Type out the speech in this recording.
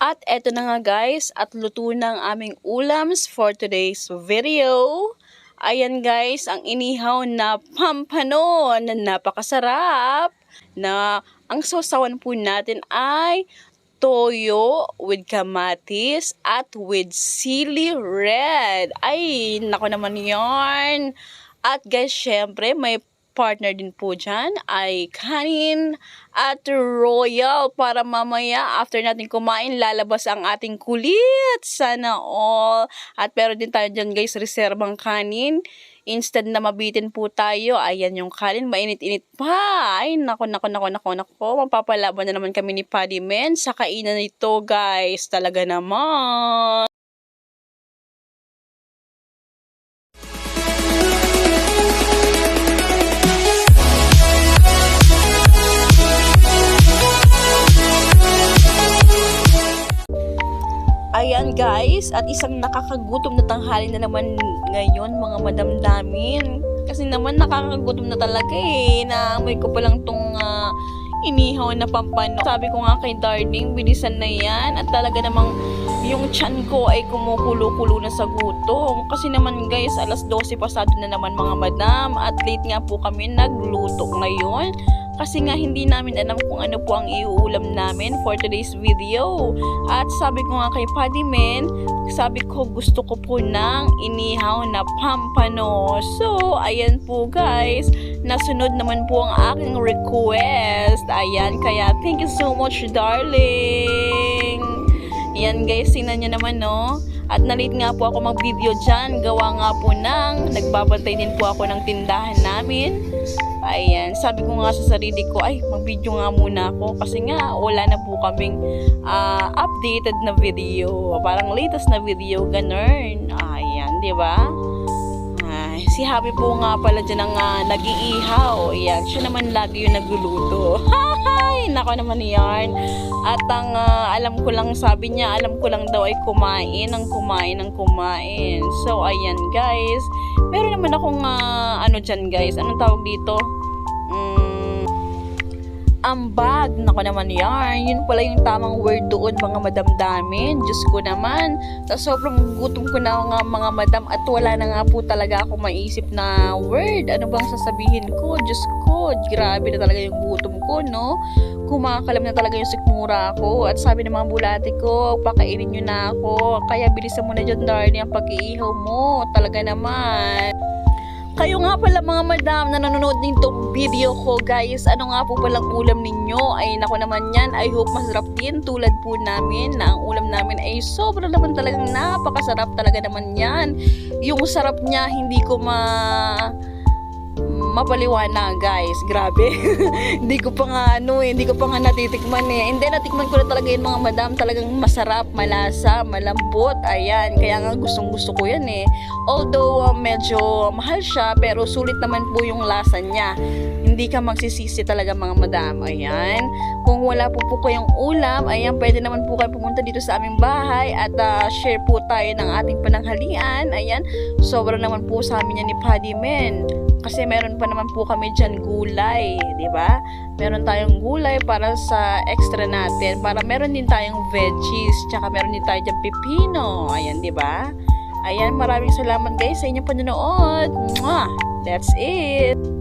At eto na nga guys, at luto ng aming ulams for today's video. Ayan guys, ang inihaw na pampano na napakasarap. Na ang sausawan po natin ay toyo with kamatis at with sili red. Ay, nako naman yarn. At guys, syempre may partner din po dyan ay kanin at royal para mamaya after natin kumain lalabas ang ating kulit. Sana all. At pero din tayo dyan guys, reserbang kanin. Instead na mabitin po tayo, ayan yung kanin, mainit-init pa. Ay, nako, nako, nako, nako, nako. Mapapalaban na naman kami ni Paddy Men sa kainan nito guys. Talaga naman. Guys, at isang nakakagutom na tanghali na naman ngayon mga madam namin. Kasi naman nakakagutom na talaga eh. Naamoy ko pa lang tong ah, inihaw na pampano. Sabi ko nga kay Darling, bilisan na yan. At talaga namang yung chan ko ay kumukulo-kulo na sa gutom. Kasi naman guys, alas 12 pasado na naman mga madam. At late nga po kami nagluto ngayon. Kasi nga hindi namin alam kung ano po ang iuulam namin for today's video. At sabi ko nga kay Paddy Men, sabi ko gusto ko po ng inihaw na pampano. So, ayan po guys, nasunod naman po ang aking request. Ayan, kaya thank you so much darling. Yan guys, tingnan nyo naman no. At nalit nga po ako mag-video dyan. Gawa nga po ng, nagbabantay din po ako ng tindahan namin. Ayan, sabi ko nga sa sarili ko, ay, mag-video nga muna ako. Kasi nga, wala na po kaming ah, updated na video. Parang latest na video, ganun. Ayan, di ba? Ay, si Happy po nga pala dyan ang uh, nag-iihaw. Ayan, siya naman lagi yung nagluluto. Nako naman yan. At ang ah, alam ko lang, sabi niya, alam ko lang daw ay kumain, ang kumain, ang kumain. So, ayan guys. Meron naman akong, ah, ano dyan guys, anong tawag dito? Mm, ambag. Nako naman yan. Yun pala yung tamang word doon mga madam damin. Diyos ko naman. Sa sobrang gutom ko na nga mga madam at wala na nga po talaga ako maisip na word. Ano bang sasabihin ko? Diyos ko, grabe na talaga yung gutom ko, no? Kumakalam na talaga yung sikmura ko. At sabi ng mga bulate ko, pakainin nyo na ako. Kaya bilisan mo na dyan, darling, ang pag-iihaw mo. Talaga naman. Kayo nga pala mga madam na nanonood nitong video ko guys, ano nga po palang ulam ninyo? Ay nako naman yan, I hope masarap din tulad po namin na ang ulam namin ay sobrang naman talagang napakasarap talaga naman yan. Yung sarap niya hindi ko ma mapaliwanag guys, grabe. hindi ko pa nga ano eh, hindi ko pa nga natitikman eh. Hindi natikman ko na talaga yun mga madam, talagang masarap, malasa, malambot. Ayan, kaya nga gustong gusto ko yan eh. Although uh, medyo mahal siya, pero sulit naman po yung lasa niya. Hindi ka magsisisi talaga mga madam. Ayan. Kung wala po po kayong ulam, ayan, pwede naman po kayo pumunta dito sa aming bahay at uh, share po tayo ng ating pananghalian. Ayan, sobrang naman po sa amin yan ni Paddy Men. Kasi meron pa naman po kami dyan gulay, di ba? Meron tayong gulay para sa extra natin. Para meron din tayong veggies, tsaka meron din tayo dyan pipino. Ayan, di ba? Ayan, maraming salamat guys sa inyong panonood. Mwah! That's it!